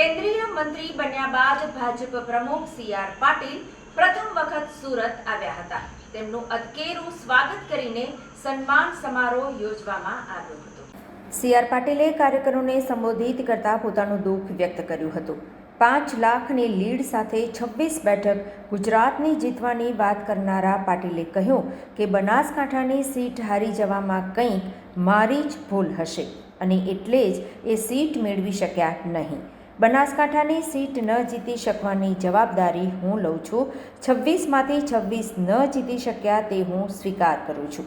કેન્દ્રીય મંત્રી બન્યા બાદ ભાજપ પ્રમુખ સી આર પાટીલ પ્રથમ વખત સુરત આવ્યા હતા. તેમનું અદકેરું સ્વાગત કરીને સન્માન સમારોહ યોજવામાં આવ્યો હતો. સી આર પાટીલે કાર્યકરોને સંબોધિત કરતા પોતાનું દુઃખ વ્યક્ત કર્યું હતું. પાંચ લાખની લીડ સાથે છવ્વીસ બેઠક ગુજરાતની જીતવાની વાત કરનારા પાટીલે કહ્યું કે બનાસકાંઠાની સીટ હારી જવામાં કંઈક મારી જ ભૂલ હશે અને એટલે જ એ સીટ મેળવી શક્યા નહીં. બનાસકાંઠાની સીટ ન જીતી શકવાની જવાબદારી હું લઉં છું. છવ્વીસમાંથી છવ્વીસ ન જીતી શક્યા તે હું સ્વીકાર કરું છું.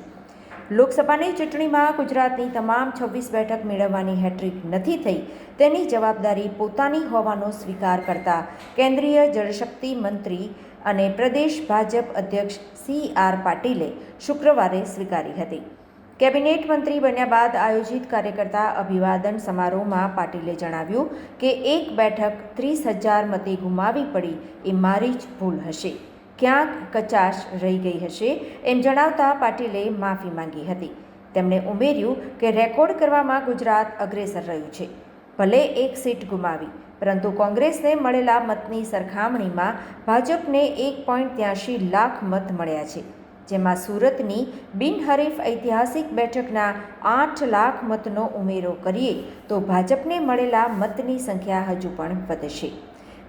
લોકસભાની ચૂંટણીમાં ગુજરાતની તમામ છવ્વીસ બેઠક મેળવવાની હેટ્રિક નથી થઈ. તેની જવાબદારી પોતાની હોવાનો સ્વીકાર કરતા કેન્દ્રીય જળશક્તિ મંત્રી અને પ્રદેશ ભાજપ અધ્યક્ષ સી આર પાટીલે શુક્રવારે સ્વીકારી હતી. કેબિનેટ મંત્રી બન્યા બાદ આયોજિત કાર્યકર્તા અભિવાદન સમારોહમાં પાટીલે જણાવ્યું કે એક બેઠક ત્રીસ હજાર મતે ગુમાવી પડી એ મારી જ ભૂલ હશે. ક્યાંક કચાશ રહી ગઈ હશે એમ જણાવતા પાટીલે માફી માંગી હતી. તેમણે ઉમેર્યું કે રેકોર્ડ કરવામાં ગુજરાત અગ્રેસર રહ્યું છે. ભલે એક સીટ ગુમાવી, પરંતુ કોંગ્રેસને મળેલા મતની સરખામણીમાં ભાજપને એક લાખ મત મળ્યા છે. જેમાં સુરતની બિનહરીફ ઐતિહાસિક બેઠકના આઠ લાખ મતનો ઉમેરો કરીએ તો ભાજપને મળેલા મતની સંખ્યા હજુ પણ વધશે.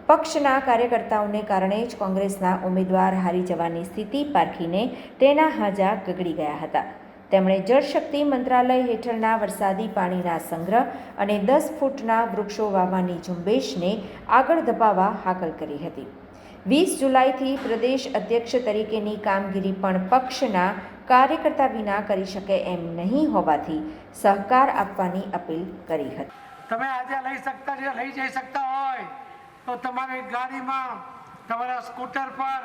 પક્ષના કાર્યકર્તાઓને કારણે જ કોંગ્રેસના ઉમેદવાર હારી જવાની સ્થિતિ પારખીને તેના હાજા ગગડી ગયા હતા. તેમણે જળશક્તિ મંત્રાલય હેઠળના વરસાદી પાણીના સંગ્રહ અને દસ ફૂટના વૃક્ષો વાવવાની ઝુંબેશને આગળ ધપાવવા હાકલ કરી હતી. વીસ જુલાઈથી પ્રદેશ અધ્યક્ષ તરીકેની કામગીરી પણ પક્ષના કાર્યકર્તા વિના કરી શકે એમ નહીં હોવાથી સહકાર આપવાની અપીલ કરી હતી. તમે આજે લઈ શકતા જે લઈ જઈ શકતા હોય, તો તમારી ગાડીમાં, તમારા સ્કૂટર પર,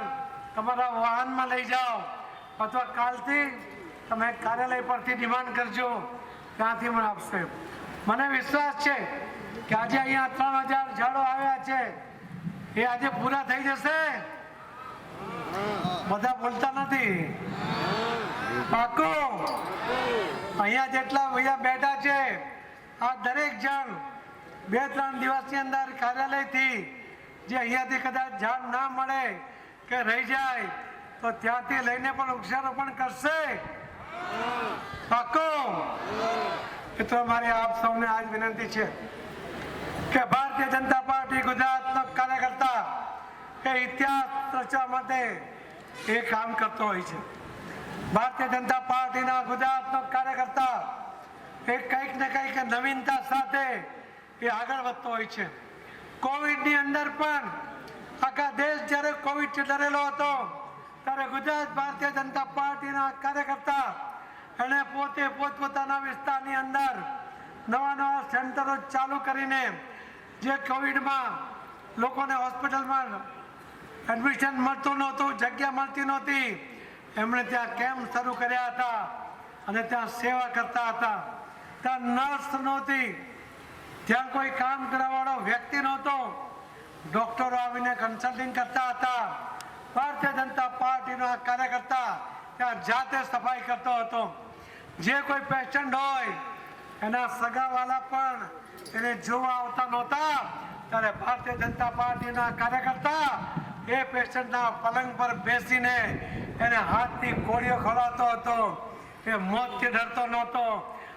તમારા વાહનમાં લઈ જાઓ. અથવા કાલથી તમે કાર્યાલય પરથી ડિમાન્ડ કરજો, ત્યાંથી મને આપશે મને વિશ્વાસ છે કે આજે અહીંયા ત્રણ હજાર ઝાડો આવ્યા છે. એ આજે પૂરા થઈ જશે? બધા બોલતા નથી. પાકો અહીંયા જેટલા ભૈયા બેઠા છે, આ દરેક જણ બે ત્રણ દિવસની અંદર કાર્યાલયથી જે અહીંયાથી કદાચ ઝાડ ના મળે કે રહી જાય, તો ત્યાંથી લઈને પણ વૃક્ષારોપણ કરશે? પાકો મિત્રો, મારી આપ સૌને આજ વિનંતી છે કે ભારતીય જનતા પાર્ટી ગુજરાતનો એ ઇતિહાસ રચવા માટે એ કામ કરતો હોય છે. ભારતીય જનતા પાર્ટીના ગુજરાતનો કાર્યકર્તા એ કંઈક ને કંઈક નવીનતા સાથે એ આગળ વધતો હોય છે. કોવિડની અંદર પણ આખા દેશ જ્યારે કોવિડથી ડરેલો હતો, ત્યારે ગુજરાત ભારતીય જનતા પાર્ટીના કાર્યકર્તા એણે પોતે પોતપોતાના વિસ્તારની અંદર નવા નવા સેન્ટરો ચાલુ કરીને જે કોવિડમાં લોકોને હોસ્પિટલમાં એડમિશન મળતું નહોતું, જગ્યા મળતી નહોતી. એમણે ત્યાં કેમ્પ શરૂ કર્યા હતા અને ત્યાં સેવા કરતા હતા. ત્યાં નર્સ નહોતી. ત્યાં કોઈ કામ કરવાવાળો વ્યક્તિ નહોતો. ડૉક્ટરો આવીને કન્સલ્ટિંગ કરતા હતા. ભારતીય જનતા પાર્ટીનો આ કાર્યકર્તા ત્યાં જાતે સફાઈ કરતો હતો. જે કોઈ પેશન્ટ હોય, એના સગાવાલા પણ એને જોવા આવતા નહોતા. ત્યારે ભારતીય જનતા પાર્ટીના કાર્યકર્તા એ પેશન્ટના પલંગ પર બેસીને એને હાથની કોળીઓ ખવડાવતો હતો. એ મોતથી ડરતો નહોતો.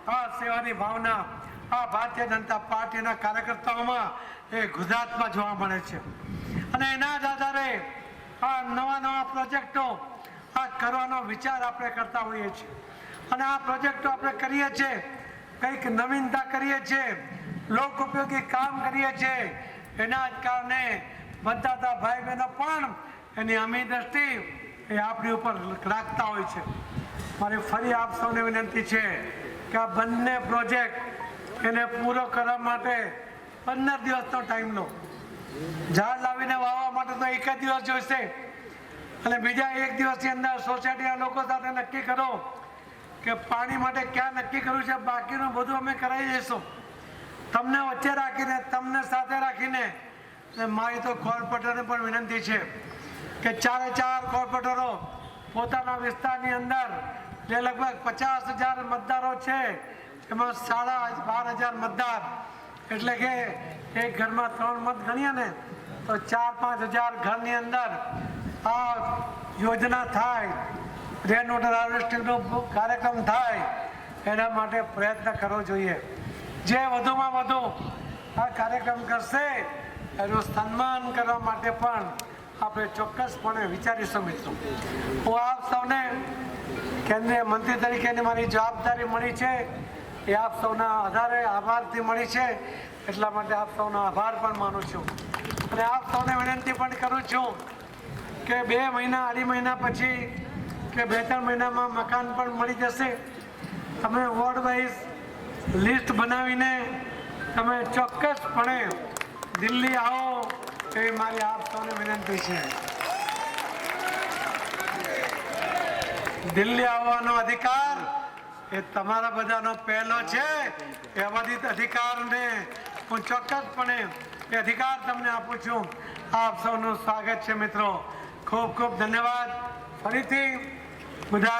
આ સેવાની ભાવના આ ભારતીય જનતા પાર્ટીના કાર્યકર્તાઓમાં એ ગુજરાતમાં જોવા મળે છે. અને એના જ આધારે આ નવા નવા પ્રોજેક્ટો આ કરવાનો વિચાર આપણે કરતા હોઈએ છીએ. અને આ પ્રોજેક્ટો આપણે કરીએ છીએ, કંઈક નવીનતા કરીએ છીએ લોક ઉપયોગી કામ કરીએ છીએ, એના જ કારણે મતદાતા ભાઈ બહેનો પણ એની અમી દ્રષ્ટિ એ આપણી ઉપર રાખતા હોય છે. મારી ફરી આપ સૌને વિનંતી છે કે આ બંને પ્રોજેક્ટ એને પૂરો કરવા માટે પંદર દિવસનો ટાઈમ લો ઝાડ લાવીને વાવવા માટે તો એક જ દિવસ જોઈશે. અને બીજા એક દિવસની અંદર સોસાયટીના લોકો સાથે નક્કી કરો કે પાણી માટે ક્યાં નક્કી કર્યું છે, બાકીનું બધું અમે કરાવી જઈશું તમને વચ્ચે રાખીને, તમને સાથે રાખીને મારી તો કોર્પોરેટરને પણ વિનંતી છે કે ચારે ચાર કોર્પોરેટરો પોતાના વિસ્તારની અંદર જે લગભગ પચાસ હજાર મતદારો છે, એમાં સાડા બાર હજાર મતદાર, એટલે કે એક ઘરમાં ત્રણ મત ગણીએ ને, તો ચાર પાંચ હજાર ઘરની અંદર આ યોજના થાય, રેન વોટર હાર્વેસ્ટિંગનો કાર્યક્રમ થાય, એના માટે પ્રયત્ન કરવો જોઈએ. જે વધુમાં વધુ આ કાર્યક્રમ કરશે એનું સન્માન કરવા માટે પણ આપણે ચોક્કસપણે વિચારીશું મિત્રો. હું આપ સૌને કેન્દ્રીય મંત્રી તરીકેની મારી જવાબદારી મળી છે. એ આપ સૌના આધારે આભારથી મળી છે. એટલા માટે આપ સૌનો આભાર પણ માનું છું. અને આપ સૌને વિનંતી પણ કરું છું કે બે મહિના, અઢી મહિના પછી કે બે ત્રણ મહિનામાં મકાન પણ મળી જશે. તમે વોર્ડ વાઇઝ લિસ્ટ બનાવીને તમે ચોક્કસપણે દિલ્હી આવો એવી મારી આપ સૌને વિનંતી છે. દિલ્હી આવવાનો અધિકાર એ તમારા બધાનો પહેલો છે. એ અવધિત અધિકારને હું ચોક્કસપણે એ અધિકાર તમને આપું છું. આપ સૌનું સ્વાગત છે મિત્રો. ખૂબ ખૂબ ધન્યવાદ. ફરીથી ગુજરાત